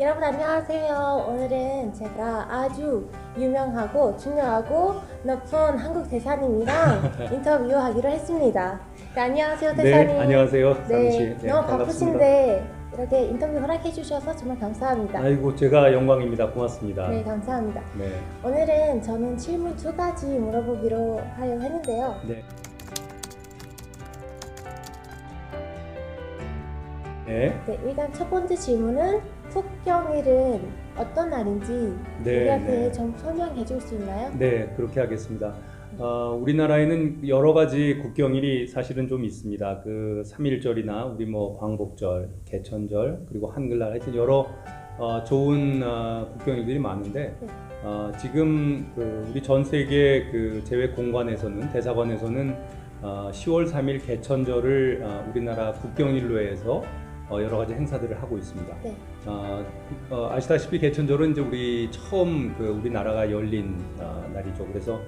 여러분 안녕하세요. 오늘은 제가 아주 유명하고 중요하고 높은 한국 대사님이랑 인터뷰하기로 했습니다. 네, 안녕하세요 대사님. 네, 안녕하세요, 사미 씨. 네, 네, 너무 반갑습니다. 바쁘신데 이렇게 인터뷰 허락해 주셔서 정말 감사합니다. 아이고, 제가 영광입니다. 고맙습니다. 네, 감사합니다. 네, 오늘은 저는 질문 두 가지 물어보기로 하려고 했는데요. 네. 네, 네, 일단 첫 번째 질문은 국경일은 어떤 날인지 네, 우리한테 네. 좀 설명해 줄 수 있나요? 네, 그렇게 하겠습니다. 어, 우리나라에는 여러 가지 국경일이 사실은 좀 있습니다. 그 3.1절이나 우리 뭐 광복절, 개천절, 그리고 한글날 하여튼 여러 어, 좋은 어, 국경일들이 많은데 네. 어, 지금 그 우리 전 세계 그 제외 공관에서는 대사관에서는 어, 10월 3일 개천절을 어, 우리나라 국경일로 해서 어, 여러 가지 행사들을 하고 있습니다. 네. 어, 어, 아시다시피 개천절은 이제 우리 처음 그 우리나라가 열린 어, 날이죠. 그래서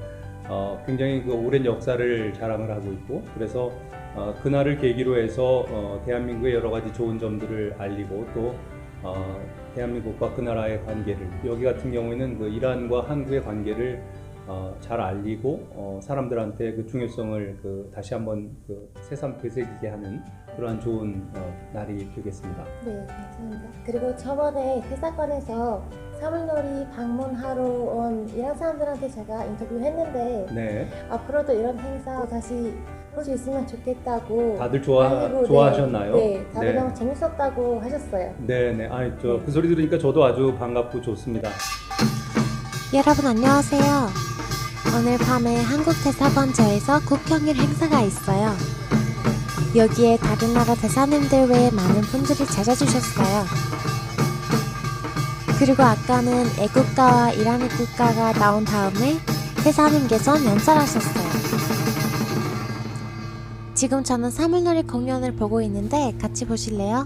어, 굉장히 그 오랜 역사를 자랑을 하고 있고 그래서 어, 그날을 계기로 해서 어, 대한민국의 여러 가지 좋은 점들을 알리고 또 어, 대한민국과 그 나라의 관계를 여기 같은 경우에는 그 이란과 한국의 관계를 어, 잘 알리고 어, 사람들한테 그 중요성을 그 다시 한번 그 새삼 되새기게 하는 그러한 좋은 어, 날이 되겠습니다. 네, 감사합니다. 그리고 저번에 대사관에서 사물놀이 방문하러 온 이란 사람들한테 제가 인터뷰를 했는데 네, 앞으로도 이런 행사 다시 볼 수 있으면 좋겠다고 다들 좋아 아이고, 네. 좋아하셨나요? 네, 다들 네. 너무 재밌었다고 하셨어요. 네, 네. 아니 저그 소리 들으니까 저도 아주 반갑고 좋습니다. 여러분 안녕하세요. 오늘 밤에 한국 대사관저에서 국경일 행사가 있어요. 여기에 다른 나라 대사님들 외에 많은 분들이 찾아주셨어요. 그리고 아까는 애국가와 이란의 국가가 나온 다음에 대사님께서 연설하셨어요. 지금 저는 사물놀이 공연을 보고 있는데 같이 보실래요?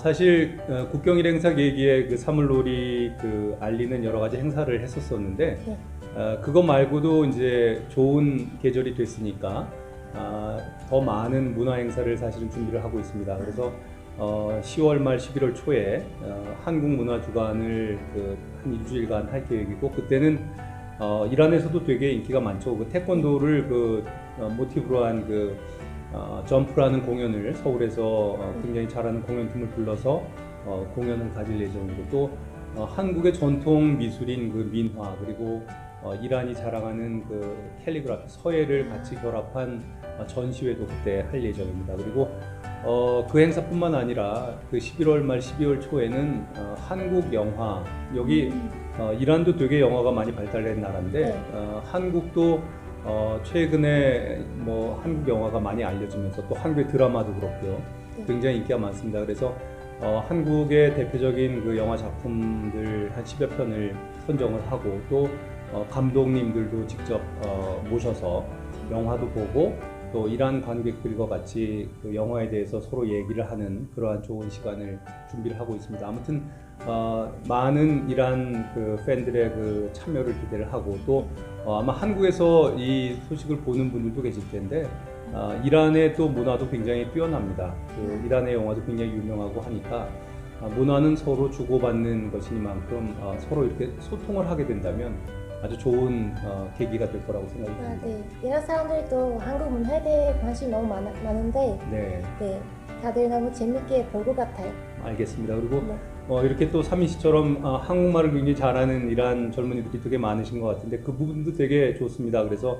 사실 어, 국경 일 행사 계기에 그 사물놀이 그 알리는 여러 가지 행사를 했었었는데 네. 어, 그거 말고도 이제 좋은 계절이 됐으니까 아, 더 많은 문화 행사를 사실은 준비를 하고 있습니다. 그래서 어, 10월 말 11월 초에 어, 한국 문화 주간을 그 한 일주일간 할 계획이고 그때는 어, 이란에서도 되게 인기가 많죠. 그 태권도를 그 어, 모티브로 한그 어, 점프라는 공연을 서울에서 어, 굉장히 잘하는 공연팀을 불러서 어, 공연을 가질 예정이고 또 어, 한국의 전통 미술인 그 민화 그리고 어, 이란이 자랑하는 그 캘리그라피 서예를 같이 결합한 어, 전시회도 그때 할 예정입니다. 그리고 어, 그 행사뿐만 아니라 그 11월 말 12월 초에는 어, 한국 영화 여기 어, 이란도 되게 영화가 많이 발달된 나라인데 네. 어, 한국도 어, 최근에 뭐 한국 영화가 많이 알려지면서 또 한국의 드라마도 그렇고요. 네. 굉장히 인기가 많습니다. 그래서 어, 한국의 대표적인 그 영화 작품들 한 10여 편을 선정을 하고 또 어, 감독님들도 직접 어, 모셔서 영화도 보고 또 이란 관객들과 같이 그 영화에 대해서 서로 얘기를 하는 그러한 좋은 시간을 준비를 하고 있습니다. 아무튼 어, 많은 이란 그 팬들의 그 참여를 기대를 하고 또 어, 아마 한국에서 이 소식을 보는 분들도 계실 텐데 어, 이란의 또 문화도 굉장히 뛰어납니다. 그 이란의 영화도 굉장히 유명하고 하니까 아, 문화는 서로 주고받는 것이니만큼 어, 서로 이렇게 소통을 하게 된다면 아주 좋은 어, 계기가 될 거라고 생각이 아, 듭니다. 네. 이란 사람들도 한국 문화에 대해 관심이 너무 많, 많은데 네, 네. 다들 너무 재밌게 볼 것 같아요. 알겠습니다. 그리고 네. 어, 이렇게 또 사민 씨처럼 어, 한국말을 굉장히 잘하는 이란 젊은이들이 되게 많으신 것 같은데 그 부분도 되게 좋습니다. 그래서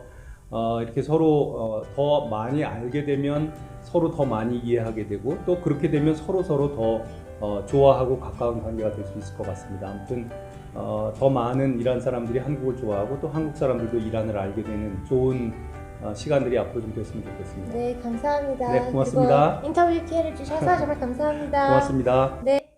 어, 이렇게 서로 어, 더 많이 알게 되면 서로 더 많이 이해하게 되고 또 그렇게 되면 서로 서로 더 어, 좋아하고 가까운 관계가 될 수 있을 것 같습니다. 아무튼 어, 더 많은 이란 사람들이 한국을 좋아하고 또 한국 사람들도 이란을 알게 되는 좋은 어, 시간들이 앞으로 좀 됐으면 좋겠습니다. 네, 감사합니다. 네, 고맙습니다. 인터뷰 기회를 주셔서 정말 감사합니다. 고맙습니다. 네.